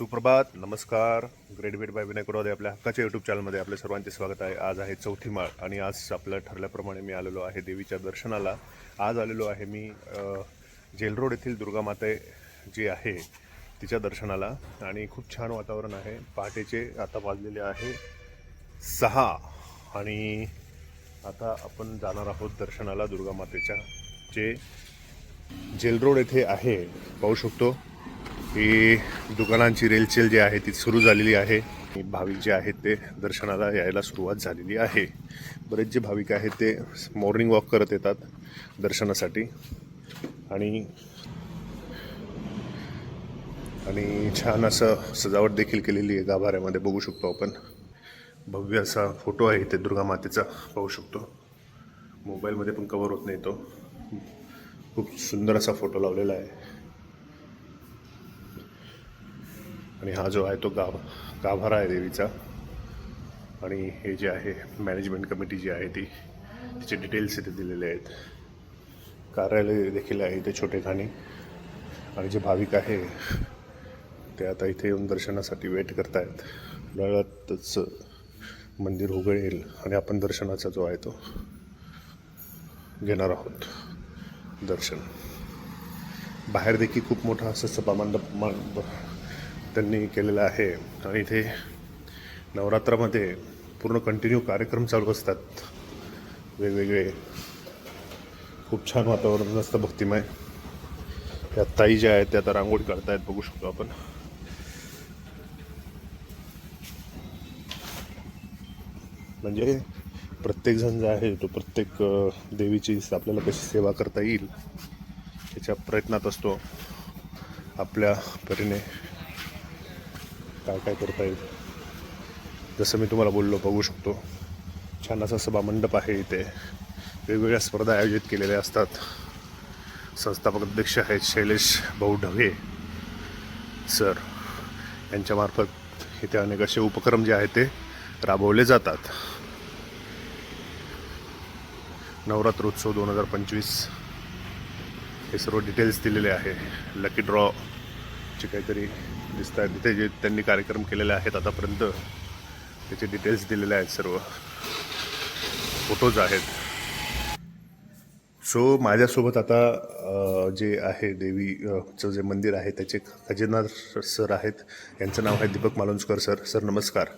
सुप्रभात नमस्कार. Great beat by Vinay Kudwade आपल्या हक्काच्या यूट्यूब चॅनलमध्ये आपले सर्वांचे स्वागत आहे. आज आहे चौथी माळ आणि आज आपलं ठरल्याप्रमाणे मी आलेलो आहे देवीच्या दर्शनाला. आज आलेलो आहे मी जेलरोड जेल रोड येथील दुर्गामाते जी आहे तिच्या दर्शनाला. आणि खूप छान वातावरण आहे. पहाटेचे आता वाजलेले आहे सहा. आणि आता आपण जाणार आहोत दर्शनाला दुर्गामातेच्या जे जेल रोड येथे आहे पाहू शकतो. ही दुकानांची रेलचेल जी आहे ती सुरू झालेली आहे. भाविक जे आहेत ते दर्शनाला यायला सुरुवात झालेली आहे. बरेच जे भाविक आहेत ते मॉर्निंग वॉक करत येतात दर्शनासाठी. आणि आणि छान असं सजावट देखील केलेली आहे गाभाऱ्यामध्ये. बघू शकतो आपण. भव्य असा फोटो आहे इथे दुर्गा मातेचा. पाहू शकतो. मोबाईलमध्ये पण कवर होत नाही तो. खूप सुंदर असा फोटो लावलेला आहे. आणि हा जो आहे तो गाभ गाभारा आहे देवीचा. आणि हे जे आहे मॅनेजमेंट कमिटी जी आहे ती तिचे डिटेल्स इथे दिलेले आहेत. कार्यालय देखील आहे इथे छोटे खाणी आणि जे भाविक आहे ते आता इथे येऊन दर्शनासाठी वेट करतायत. वेळातच मंदिर उघडेल आणि आपण दर्शनाचा जो आहे तो घेणार आहोत. दर्शन. बाहेर देखील खूप मोठा असं सभामंडप मा- त्यांनी केलेलं आहे. आणि इथे नवरात्रामध्ये पूर्ण कंटिन्यू कार्यक्रम चालू असतात. वेगवेगळे. खूप छान वातावरण असतं भक्तिमय. त्या ताई ज्या आहेत त्या आता रांगोळी काढतायत बघू शकतो आपण. म्हणजे प्रत्येकजण जो आहे तो प्रत्येक देवीची आपल्याला कशी सेवा करता येईल त्याच्या प्रयत्नात असतो. आपल्या परीने काय काय करता येईल? जसं मी तुम्हाला बोललो बघू शकतो. छान असा सभामंडप आहे इथे. वेगवेगळ्या स्पर्धा आयोजित केलेल्या असतात. संस्थापक अध्यक्ष आहेत शैलेश भाऊ ढवे सर यांच्यामार्फत इथे अनेक असे उपक्रम जे आहेत ते राबवले जातात. नवरात्रोत्सव दोन हजार पंचवीस. हे सर्व डिटेल्स दिलेले आहे. लकी ड्रॉचे काहीतरी दिसत आहेत. तिथे जे त्यांनी कार्यक्रम केलेले आहेत आतापर्यंत त्याचे डिटेल्स दिलेले आहेत सर्व. फोटोज आहेत. सो माझ्यासोबत आता जे आहे देवीचं जे मंदिर आहे त्याचे खजिनार सर आहेत. यांचं नाव आहे दीपक मालुंजकर सर. सर नमस्कार.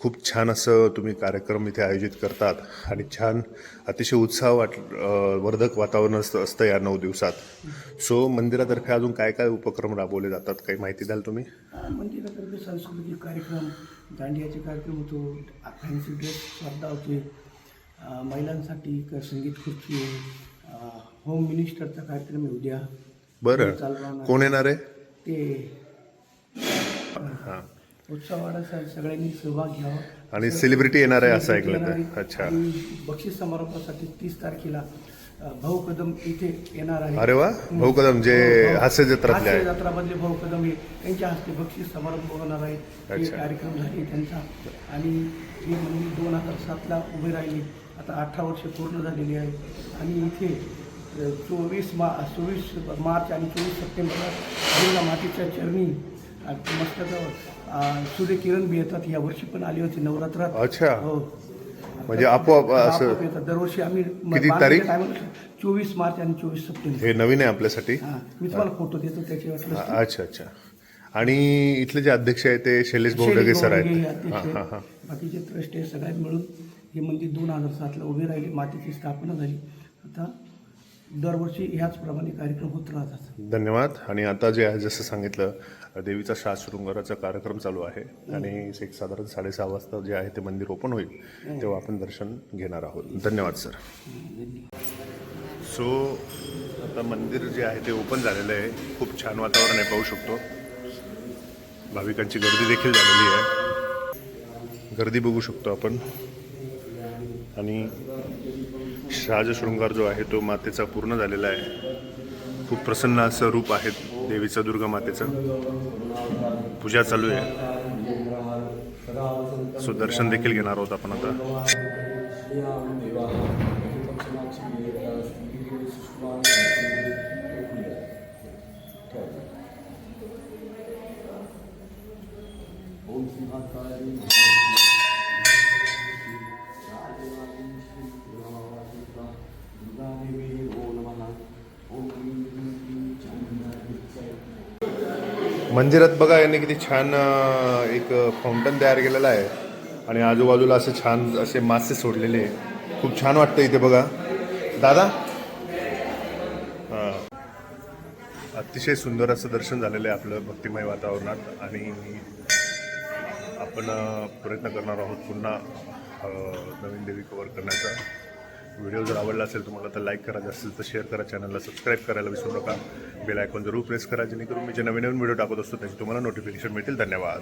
खूप छान असं तुम्ही कार्यक्रम इथे आयोजित करतात आणि छान अतिशय उत्साह वाट वर्धक वातावरण असतं असतं या नऊ दिवसात. सो मंदिरातर्फे अजून काय काय उपक्रम राबवले जातात? काही माहिती द्याल तुम्ही? मंदिरातर्फे सांस्कृतिक कार्यक्रम दांडियाचे कार्यक्रम होतो फॅन्सी ड्रेस स्पर्धा होते महिलांसाठी संगीत खुर्ची होम मिनिस्टरचा कार्यक्रम आहे उद्या. बरं. कोण येणार आहे? ते हां. उत्सवाला सगळ्यांनी सहभाग घ्यावा. आणि सेलिब्रिटी येणार आहे असं ऐकलं. तर. अच्छा. बक्षीस समारोपासाठी तीस तारखेला भाऊ कदम इथे येणार आहे. अरे वा. भाऊ कदम जे हो, हो. हास्य जत्रातले हास्य आहे जत्रामधले भाऊ कदम हे त्यांच्या हस्ते बक्षीस समारंभ होणार आहे. कार्यक्रम झाले त्यांचा. आणि हे मंदिर दोन हजार सातला उभे राहिले. आता अठरा वर्ष पूर्ण झालेली आहे. आणि इथे चोवीस मा चोवीस मार्च आणि चोवीस सप्टेंबरला मातेच्या चरणी मस्तकावर अ, सूर्यकिरण बी येतात या वर्षी पण आली होती नवरात्रात. अच्छा. हो. म्हणजे आपोआप असं आपोआप येतात. दरवर्षी आम्ही किती तारीख? चोवीस मार्च आणि चोवीस सप्टेंबर. हे नवीन आहे आपल्यासाठी. हा. मी तुम्हाला फोटो देतो त्याचे वाटलं अच्छा अच्छा. आणि इथले जे अध्यक्ष आहेत ते शैलेश भाऊ सर हे आहेत हां हां. हां. बाकीचे ट्रस्ट आहे सगळ्यात मिळून. हे मंदिर दोन हजार सातला उभे राहिले. मातीची स्थापना झाली. आता दरवर्षी ह्याचप्रमाणे कार्यक्रम होत राहतात धन्यवाद. आणि आता जे आहे जसं सांगितलं देवीचा श्वास शृंगाराचा कार्यक्रम चालू आहे. आणि एक साधारण साडेसहा वाजता जे आहे ते मंदिर ओपन होईल. तेव्हा आपण दर्शन घेणार आहोत. धन्यवाद सर. सो आता मंदिर जे आहे ते ओपन झालेलं आहे. खूप छान वातावरण आहे पाहू शकतो. भाविकांची गर्दी देखील झालेली आहे. गर्दी बघू शकतो आपण. आणि शृंगार जो आहे तो मातेचा पूर्ण झालेला आहे. खूप प्रसन्न असं रूप आहे देवीचं दुर्गा मातेचं. पूजा चालू आहे. सो दर्शन देखील घेणार आहोत आपण आता. मंदिरात बघा यांनी किती छान एक फाउंटन तयार केलेलं आहे. आणि आजूबाजूला असे छान असे मासे सोडलेले खूप छान वाटतं इथे बघा. दादा? हां. अतिशय सुंदर असं दर्शन झालेलं आहे आपलं भक्तिमय वातावरणात. आणि आपण प्रयत्न करणार आहोत पुन्हा नवीन देवी कवर करण्याचा. व्हिडिओ जर आवडला असेल तुम्हाला तर लाईक करा असेल तर शेअर करा चॅनलला सबस्क्राईब करायला विसरू नका. बेल आयकॉन जरूर प्रेस करा जेणेकरून मी जे नवीन नवीन व्हिडिओ टाकत असतो त्याची तुम्हाला नोटिफिकेशन मिळतील. धन्यवाद.